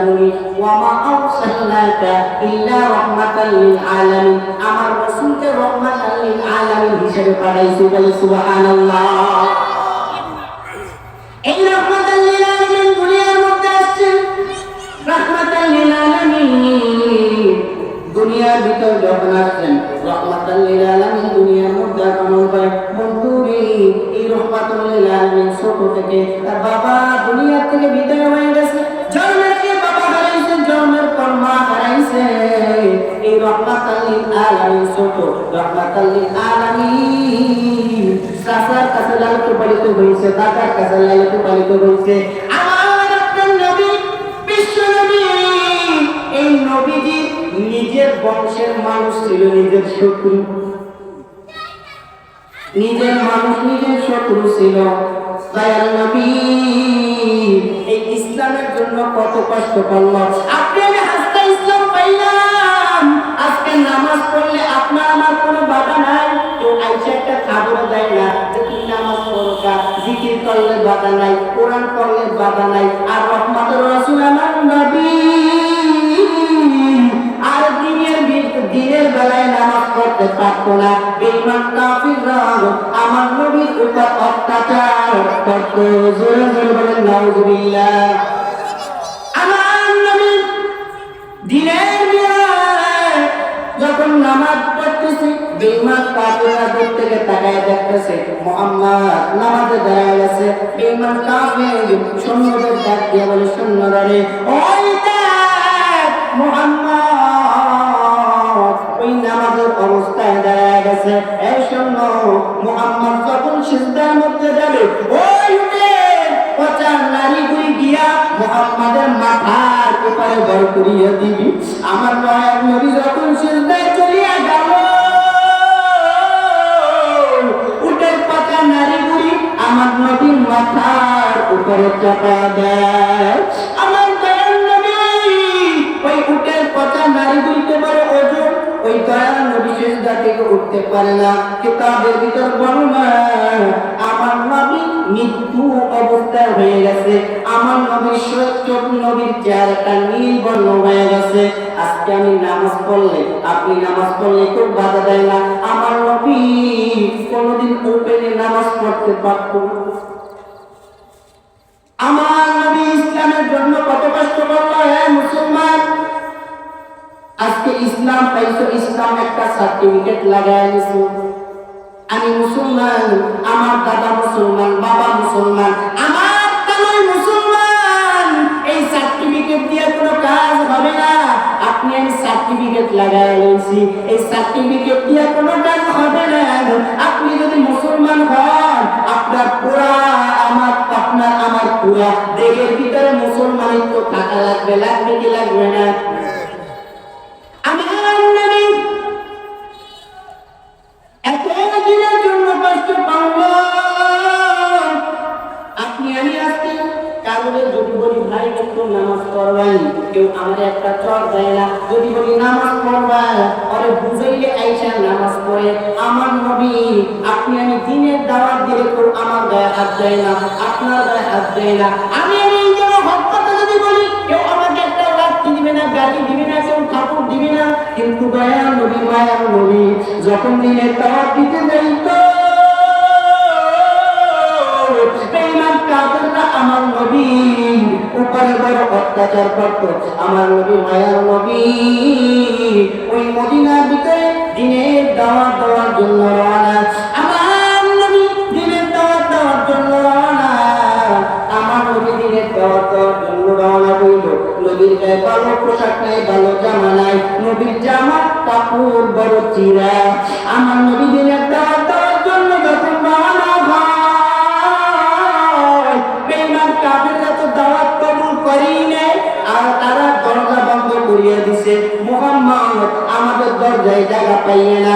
জানুনি ওয়া আরসালনাকা ইল্লা রাহমাতাল লিল আলামিন। আমার রাসূলকে রাহমাতাল লিল আলামিন হিসেবে পাঠাইছি বলে সুবহানাল্লাহ। এই রাহমাতাল লিল আলামিন দুনিয়ার মধ্যে আসছেন। রাহমাতাল লিল আলামিন। দুনিয়ার ভিতর যখন আসছেন, রহমাতাল লিল আলামিন দুনিয়ার মধ্যে আগমন করে বন্ধু এই রহমাতুল লিল আলামিন ছোট থেকে তার বাবা দুনিয়া থেকে বিদায় ছোট রহমাতাল লিল আলামিন সাসার কাছে লালিত পালিত হয়েছে দাদার কাছে লালিত পালিত হয়েছে আমার আপনার নবী বিশ্ব নবী এই নবীজি নিজের বংশের মানুষ ছিল নিজের শত্রু নিজের মানুষ নিজের শত্রু ছিল দয়াল নবী এই ইসলামের জন্য কত কষ্ট করল আপনি আমি হাসতে ইসলাম পাইলাম আজকে নামাজ জিকির করলে বাধা নাই, কোরআন করলে বাধা নাই, আর রহমাতুর রাসূল আমার নবী। আর দিনের দিনের বেলায় নামাজ পড়তে পারতো না। বেঈমান কাফিররা আমার নবীর উপর অত্যাচার করতো। জোরে জোরে বলেন, নাউজুবিল্লাহ। বেঈমান কাফিররা দূর থেকে তাকায় দেখতেছে, মুহাম্মদ নামাজে দাঁড়ায় গেছে, বেঈমান কাফির সৈন্যদের ডাক দিয়ে বলে রে ওই দেখ ওই নামাজের অবস্থায় দাঁড়ায় গেছে, এই শোন মুহাম্মদ যখন সিজদার মধ্যে যাবে, ওই পচা নারী গুই গিয়া মুহাম্মাদের মাথার উপরে বড় করিয়া দিবি। আমার নয় নবী যখন সিজদায় আমার নবীর মাথার উপরে চাপা দেয়। আমার দয়াল নবী, ওই উটের পারে ওজন, ওই দয়াল নবী থেকে উঠতে পারে না। কিতাবের ভিতর বর্ণনা, আমার নবী মৃত্যু অবস্থায় হয়ে গেছে। আমার নবীর চোখ নবীর চেহারাটা নীল বর্ণ হয়ে গেছে। আজকে আমি নামাজ পড়লে, আপনি নামাজ পড়লে কেউ বাধা দেয় না। আমার নবী কোনোদিন ওপেনে নামাজ পড়তে পারত আমার নবী ইসলামের জন্য কত কষ্ট করল হ্যাঁ মুসলমান? আজকে ইসলাম পাইছো, ইসলাম একটা সার্টিফিকেট লাগায় নিছো আমি মুসলমান, আমার দাদা মুসলমান, বাবা মুসলমান সার্টিফিকেট লাগাই লইছি এই সার্টিফিকেট দিয়ে কোনো কাজ হবে না। আপনি যদি মুসলমান হন, আপনার পুরা আমার আপনার আমার পুরা দেহের ভিতরে মুসলমানিত্ব থাকা লাগবে লাগবে কি লাগবে না? কারণে যদি বলি, ভাই একটু নামাজ পড়বাই কেউ আমার একটা চর দেয় না। যদি বলি, নামাজ পড়বা পরে বুঝাইলে আইসা নামাজ পড়ে। আমার নবী, আপনি আমি দিনের দাওয়াত দিলে কেউ আমার গায়ে হাত দেয় না, আপনার গায়ে হাত দেয় না। আমি আমি এই জন্য কথা যদি বলি, কেউ আমাকে একটা লাঠি দিবে না গালি দিবে না, কেউ কাপড় দিবে না। কিন্তু দয়া নবী মায়ার নবী, যখন দিনের দাওয়াত দিতে বেঈমান কাফেররা আমার অত্যাচার করত আমার নবী, মায়ার নবী। ওই মদিনার ভিতরে দিনের দাওয়াত দেওয়ার জন্য রওনা। আমার নবী দিনের দাওয়াত দেওয়ার জন্য রওনা। আমার নবী দিনের দাওয়াত দেওয়ার জন্য রওনা হইল। নবীর গায়ে ভালো পোশাক নাই, ভালো জামা নাই। নবীর জামা কাপড় বড় চিরা। আমার নবী দিনের দাওয়াত জায়গা পাইয়ে না